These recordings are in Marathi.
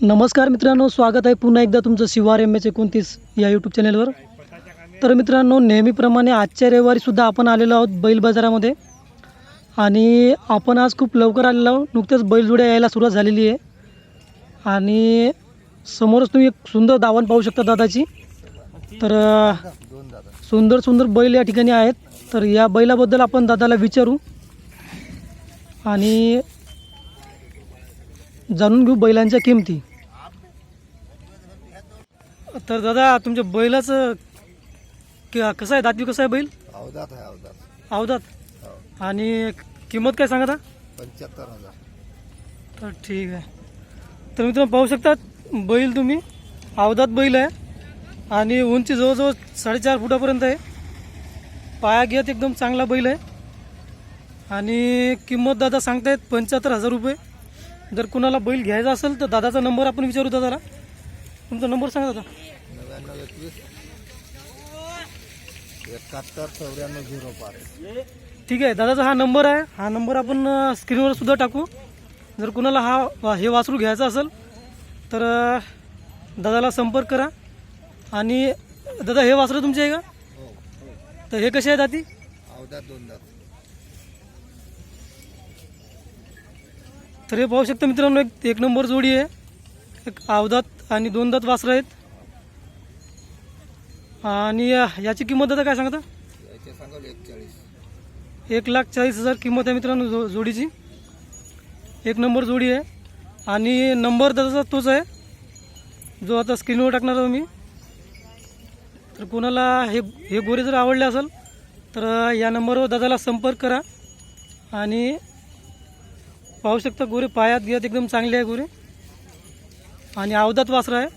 नमस्कार मित्रांनो स्वागत आहे पुन्हा एकदा तुमचं शिवार एम एच एकोणतीस या यूट्यूब चॅनलवर तर मित्रांनो नेहमीप्रमाणे आजच्या रविवारीसुद्धा आपण आलेलो आहोत बैल बाजारामध्ये. आणि आपण आज खूप लवकर आलेलो आहोत. नुकत्याच बैलजोड्या यायला सुरुवात झालेली आहे. आणि समोरच तुम्ही एक सुंदर दावण पाहू शकता दादाची. तर सुंदर सुंदर बैल या ठिकाणी आहेत. तर या बैलाबद्दल आपण दादाला विचारू. आणि जाणून घेऊ बैलांच्या किमती. तर दादा तुमच्या बैलाचं क- कसं आहे? दाती कसं आहे बैल? अवधात आहे अवधात अवधात हो. आणि किंमत काय सांगा आता? पंच्याहत्तर हजार. तर ठीक आहे. तर मित्रांनो पाहू शकता बैल तुम्ही अवधात बैल आहे. आणि उंची जवळजवळ साडेचार फुटापर्यंत आहे. पाया घेत एकदम चांगला बैल आहे. आणि किंमत दादा सांगतायत पंच्याहत्तर हजार रुपये. जर कुणाला बैल घ्यायचा असेल तर दादाचा नंबर आपण विचारू दादाला. तुमचा नंबर सांगा दादा. नव्याण्णव एकवीस एकाहत्तर चौऱ्याण्णव झिरो पाच. ठीक आहे दादाचा हा नंबर आहे. हा नंबर आपण स्क्रीनवर सुद्धा टाकू. जर कुणाला हा हे वासरू घ्यायचा असेल तर दादाला संपर्क करा. आणि दादा हे वासरू तुमचे आहे का? हो तर हे कसे आहे दाती अवधात दोन दात तर हे पाहू शकता मित्रांनो एक एक नंबर जोडी आहे. एक अवधात आणि दोन दात वासरं आहेत. आणि याची किंमत दादा काय सांगता? एक लाख चाळीस हजार किंमत आहे मित्रांनो जो जोडीची. एक नंबर जोडी आहे. आणि नंबर त्याचा तोच आहे. जो आता स्क्रीनवर टाकणार आहोत मी. तर कोणाला हे हे गोरे जर आवडले असेल तर या नंबरवर दादाला संपर्क करा. आणि पाहू शकता गोरे पायात घेत एकदम चांगले आहे गोरे. आणि अवधात वासरा आहे.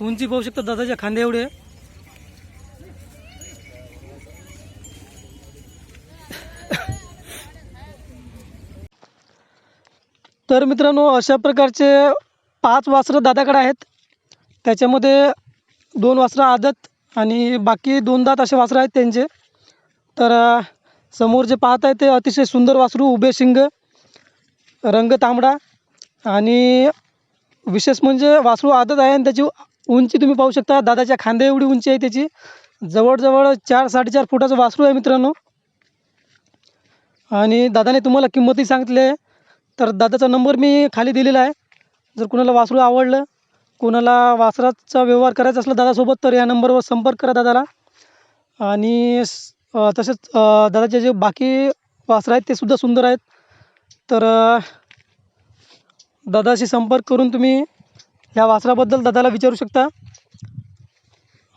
उंची पाहू शकता दादाच्या खांद्या एवढे आहे. तर मित्रांनो अशा प्रकारचे पाच वासरं दादाकडे आहेत. त्याच्यामध्ये दोन वासरं आदत आणि बाकी दोन दात असे वासरं आहेत त्यांचे. तर समोर जे पाहत आहे ते अतिशय सुंदर वासरू उभे शिंग. रंग तांबडा आणि विशेष म्हणजे वासरू आदत आहे आणि त्याची उंची तुम्ही पाहू शकता. दादाच्या खांद्या एवढी उंची आहे त्याची. जवळजवळ चार साडेचार फुटाचं वासरू आहे मित्रांनो. आणि दादाने तुम्हाला किंमतही सांगितली आहे. तर दादाचा नंबर मी खाली दिलेला आहे. जर कुणाला वासरू आवडलं कोणाला वासराचा व्यवहार करायचा असला दादासोबत तर या नंबरवर संपर्क करा दादाला. आणि तसेच दादाचे जे बाकी वासरं आहेत ते सुद्धा सुंदर आहेत. तर दादाशी संपर्क करून तुम्ही या वासराबद्दल दादाला विचारू शकता.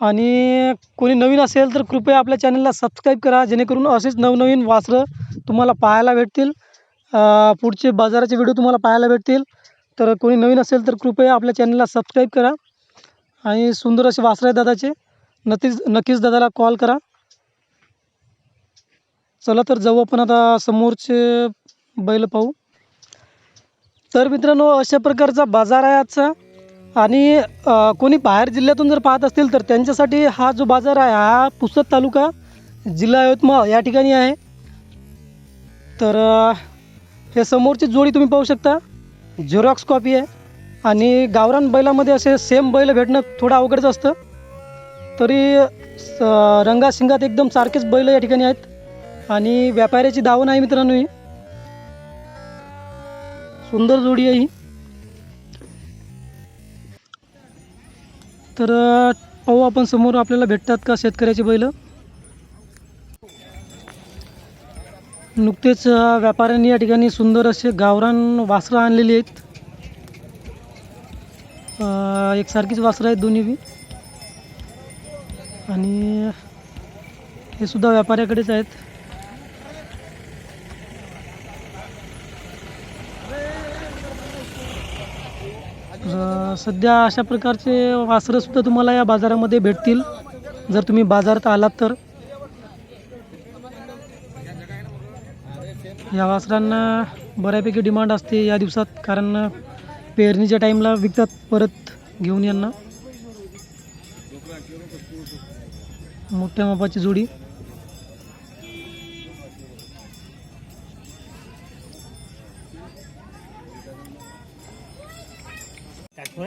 आणि कोणी नवीन असेल तर कृपया आपल्या चॅनलला सबस्क्राईब करा जेणेकरून असेच नवनवीन वासरं तुम्हाला पाहायला भेटतील. पुढचे बाजाराचे व्हिडिओ तुम्हाला पाहायला भेटतील. तर कोणी नवीन असेल तर कृपया आपल्या चॅनलला सबस्क्राईब करा. आणि सुंदर असे वासरं आहे दादाचे. नक्कीच नक्कीच दादाला कॉल करा. चला तर जाऊ आपण आता समोरचे बैल पाहू. तर मित्रांनो अशा प्रकारचा बाजार आहे आजचा. आणि कोणी बाहेर जिल्ह्यातून जर पाहत असतील तर त्यांच्यासाठी हा जो बाजार आहे हा पुसद तालुका जिल्हा यवतमाळ या ठिकाणी आहे. तर हे समोरची जोडी तुम्ही पाहू शकता. झेरॉक्स कॉपी आहे. आणि गावरान बैलामध्ये असे सेम बैल भेटणं थोडं अवघडच असतं. तरी रंगाशिंगात एकदम सारखेच बैल या ठिकाणी आहेत. आणि व्यापाऱ्याची दावण आहे मित्रांनो ही. सुंदर जोडी आहे ही. तर पाहू आपण समोर आपल्याला भेटतात का शेतकऱ्याची बैल? नुकतेच व्यापाऱ्यांनी या ठिकाणी सुंदर असे गावरान वासरं आणलेली आहेत. एकसारखीच वासरं आहेत दोन्ही बी. आणि हे सुद्धा व्यापाऱ्याकडेच आहेत अ, सध्या अशा प्रकारचे वासरंसुद्धा तुम्हाला या बाजारामध्ये भेटतील. जर तुम्ही बाजारात आलात तर. या वासरांना बऱ्यापैकी डिमांड असते या दिवसात कारण पेरणीच्या टाईमला विकतात परत घेऊन यांना. मोठ्या मापाची जोडी.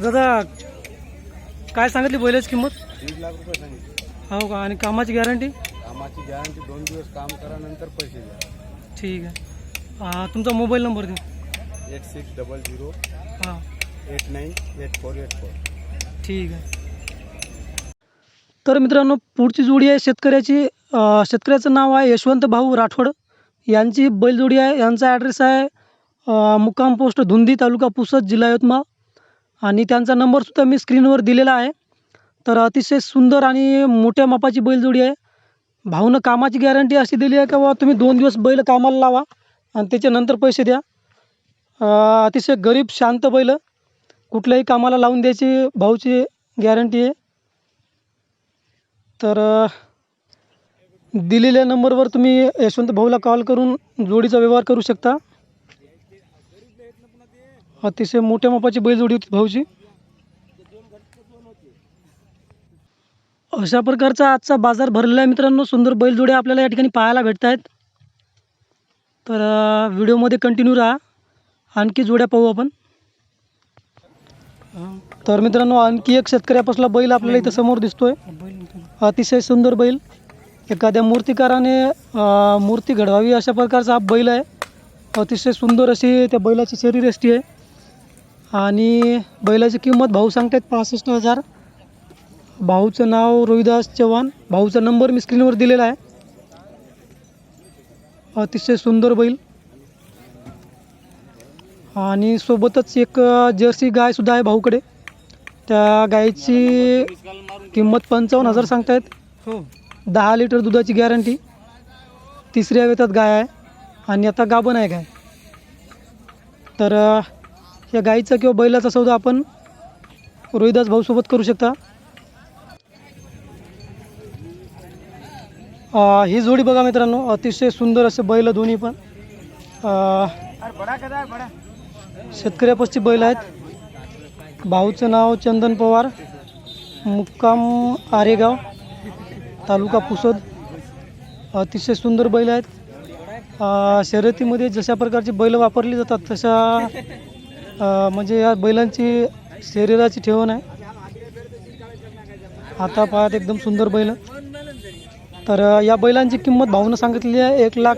दादा काय सांगितली बैलाची किंमत? दीड लाख रुपये सांगितले. हो का? आणि कामाची गॅरंटी? कामाची गॅरंटी दोन दिवस काम करा नंतर पैसे द्या ठीक आहे. हा, तुमचा मोबाईल नंबर द्या एट सिक्स डबल झिरो हां. Eight nine eight four eight four. ठीक आहे. तर मित्रांनो पुढची जोडी आहे शेतकऱ्याची. अं, शेतकऱ्याचं नाव आहे यशवंत भाऊ राठोड. यांची बैलजोडी आहे. यांचा ॲड्रेस आहे अं, मुक्काम पोस्ट धुंदी तालुका पुसद जिल्हा यवतमाळ. आणि त्यांचा नंबरसुद्धा मी स्क्रीनवर दिलेला आहे. तर अतिशय सुंदर आणि मोठ्या मापाची बैलजोडी आहे. भाऊनं कामाची गॅरंटी अशी दिली आहे का बाबा तुम्ही दोन दिवस बैल कामाला लावा आणि त्याच्यानंतर पैसे द्या. अतिशय गरीब शांत बैल. कुठल्याही कामाला लावून द्यायची भाऊची गॅरंटी आहे. तर दिलेल्या नंबरवर तुम्ही यशवंत भाऊला कॉल करून जोडीचा व्यवहार करू शकता. अतिशय मोठ्या मापाची बैलजोडी होती भाऊची अशा प्रकारचा आजचा बाजार भरलेला आहे मित्रांनो. सुंदर बैलजोड्या आपल्याला या ठिकाणी पाहायला भेटत आहेत तर व्हिडिओमध्ये कंटिन्यू राहा. आणखी जोड्या पाहू आपण. तर मित्रांनो आणखी एक शेतकऱ्यापासला बैल आपल्याला इथं समोर दिसतोय. अतिशय सुंदर बैल. एखाद्या मूर्तिकाराने मूर्ती घडवावी अशा प्रकारचा हा बैल आहे. अतिशय सुंदर अशी त्या बैलाची शरीरयष्टी आहे. आणि बैलाची किंमत भाऊ सांगतायत पासष्ट हजार. भाऊचं नाव रोहिदास चव्हाण. भाऊचा नंबर मी स्क्रीनवर दिलेला आहे. अतिशय सुंदर बैल. आणि सोबतच एक जर्सी गायसुद्धा आहे भाऊकडे. त्या गायीची किंमत पंचावन्न हजार सांगतायत. हो. दहा लिटर दुधाची गॅरंटी तिसऱ्या वेतात गाय आहे. आणि आता गाभण आहे गाय. तर या गाईचा किंवा बैलाचा सौदा आपण रोहिदास भाऊसोबत करू शकता. ही जोडी बघा मित्रांनो अतिशय सुंदर असे बैल दोन्ही पण. अ, शेतकऱ्यापासची बैल आहेत. भाऊचं नाव चंदन पवार मुक्काम आरेगाव तालुका पुसद. अतिशय सुंदर बैल आहेत. शर्यतीमध्ये जशा प्रकारची बैल वापरली जातात तशा म्हणजे या बैलांची शरीराची ठेवण आहे. आता पाहत एकदम सुंदर बैल. तर या बैलांची किंमत भाऊनं सांगितली आहे एक लाख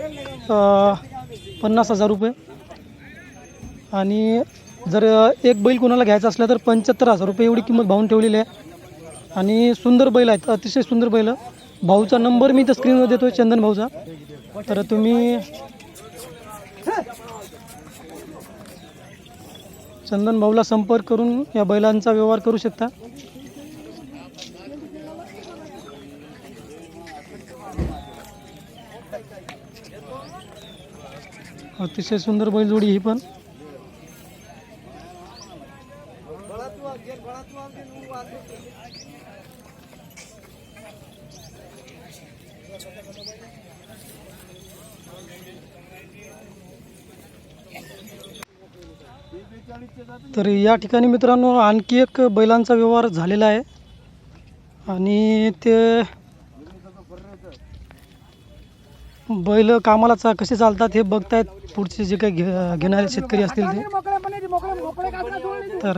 पन्नास हजार रुपये. आणि जर एक बैल कोणाला घ्यायचा असला तर पंच्याहत्तर हजार रुपये एवढी किंमत भावून ठेवलेली आहे. आणि सुंदर बैल आहेत अतिशय सुंदर बैल. भाऊचा नंबर मी तर स्क्रीनवर देतो आहे चंदन भाऊचा. तर तुम्ही चंदन भाऊला संपर्क करून या बैलांचा व्यवहार करू शकता. अतिशय सुंदर बैलजोडी ही पण. तर या ठिकाणी मित्रांनो आणखी एक बैलांचा व्यवहार झालेला आहे. आणि ते बैल कामाला चा कसे चालतात हे बघतायत. पुढचे जे काही घे घेणारे शेतकरी असतील ते. तर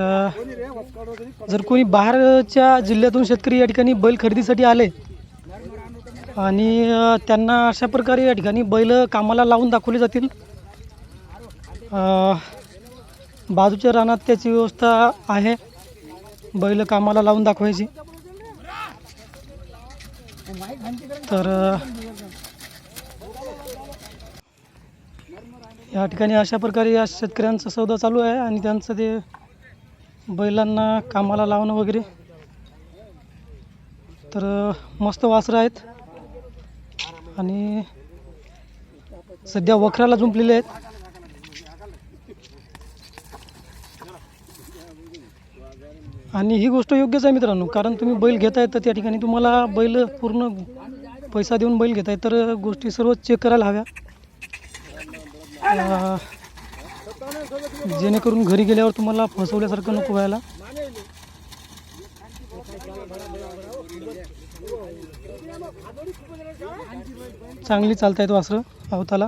जर कोणी बाहेरच्या जिल्ह्यातून शेतकरी या ठिकाणी बैल खरेदीसाठी आले आणि त्यांना अशा प्रकारे या ठिकाणी बैल कामाला लावून दाखवले जातील. बाजूच्या रानात त्याची व्यवस्था आहे. बैल कामाला लावून दाखवायची. तर या ठिकाणी अशा प्रकारे या शेतकऱ्यांचा सौदा चालू आहे आणि त्यांचं ते बैलांना कामाला लावणं वगैरे. तर मस्त वासरं आहेत. आणि सध्या वखराला जुंपलेले आहेत. आणि ही गोष्ट योग्यच आहे मित्रांनो. कारण तुम्ही बैल घेताय तर त्या ठिकाणी तुम्हाला बैल पूर्ण पैसा देऊन बैल घेताय. तर गोष्टी सर्व चेक करायला हव्या. जेणेकरून घरी गेल्यावर तुम्हाला फसवल्यासारखं नको व्हायला. चांगली चालतायत वासरं अवताला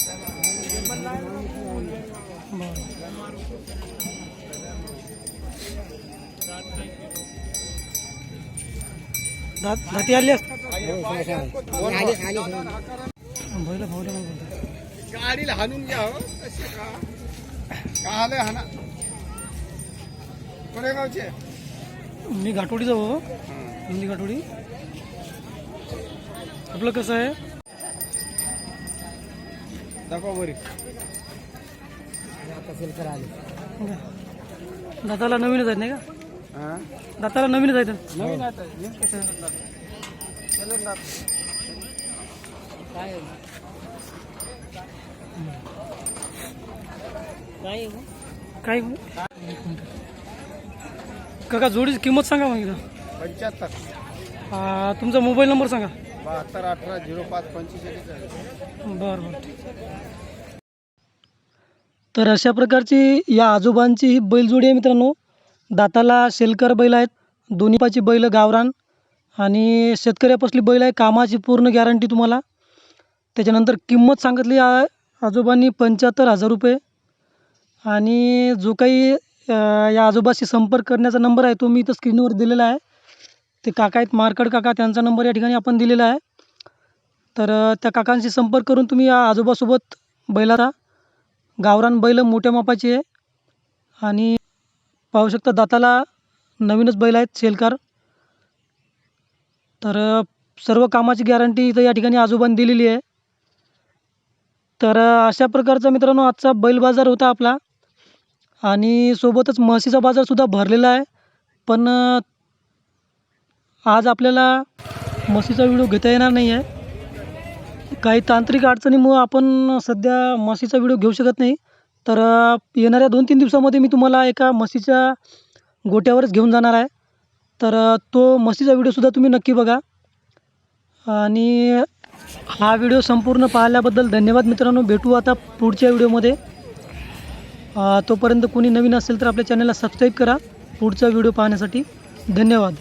दात आली असत बैल भावले मग बोलतो. गाडीला हाणून घ्या हो. का? का आले हाना कोण्या गावचे मी घाटोडी जाऊ हो. हिंदी घाटोडी. आपलं कसं आहे? दाखवा बरी. दाताला नवीनच आहेत नाही का? दाताला नवीनच नवीन आता चलन काय? काका जोडीची किंमत सांगा मग इथं पंच्याहत्तर. आ, तुमचा मोबाईल नंबर सांगा. बहात्तर अठरा झिरो पाच पंचेचाळीस बरं बरं. ठीक तर अशा प्रकारची या आजोबांची ही बैलजोडी आहे मित्रांनो. दाताला शेलकर बैल आहेत. दोन्ही पाची बैल गावरान. आणि शेतकऱ्यापासली बैल आहे कामाची पूर्ण गॅरंटी तुम्हाला. त्याच्यानंतर किंमत सांगितली आहे आजोबांनी पंच्याहत्तर हजार रुपये. आणि जो काही या आजोबाशी संपर्क करण्याचा नंबर आहे तो मी इथं स्क्रीनवर दिलेला आहे. ते काका आहेत मारकड काका त्यांचा नंबर या ठिकाणी आपण दिलेला आहे. तर त्या काकांशी संपर्क करून तुम्ही या आजोबासोबत बैलाचा गावरान बैल मोठ्या मापाची आहे. आणि पाहू शकता दाताला नवीनच बैल आहेत सेलकार. तर सर्व कामाची गॅरंटी इथं या ठिकाणी आजोबांनी दिलेली आहे. तर अशा प्रकारचा मित्रांनो आजचा बैल बाजार होता आपला. आणि सोबतच म्हशीचा बाजारसुद्धा भरलेला आहे. पण आज आपल्याला म्हशीचा व्हिडिओ घेता येणार नाही आहे काही तांत्रिक अडचणीमुळं आपण सध्या म्हशीचा व्हिडिओ घेऊ शकत नाही. तर येणाऱ्या दोन तीन दिवसामध्ये मी तुम्हाला एका म्हशीच्या गोट्यावरच घेऊन जाणार आहे. तर तो म्हशीचा व्हिडिओसुद्धा तुम्ही नक्की बघा. आणि हा व्हिडिओ संपूर्ण पाहिल्याबद्दल धन्यवाद मित्रांनो. भेटू आता पुढच्या व्हिडिओमध्ये तोपर्यंत कोणी नवीन असेल तर आपल्या चॅनलला सबस्क्राईब करा पुढचा व्हिडिओ पाहण्यासाठी. धन्यवाद.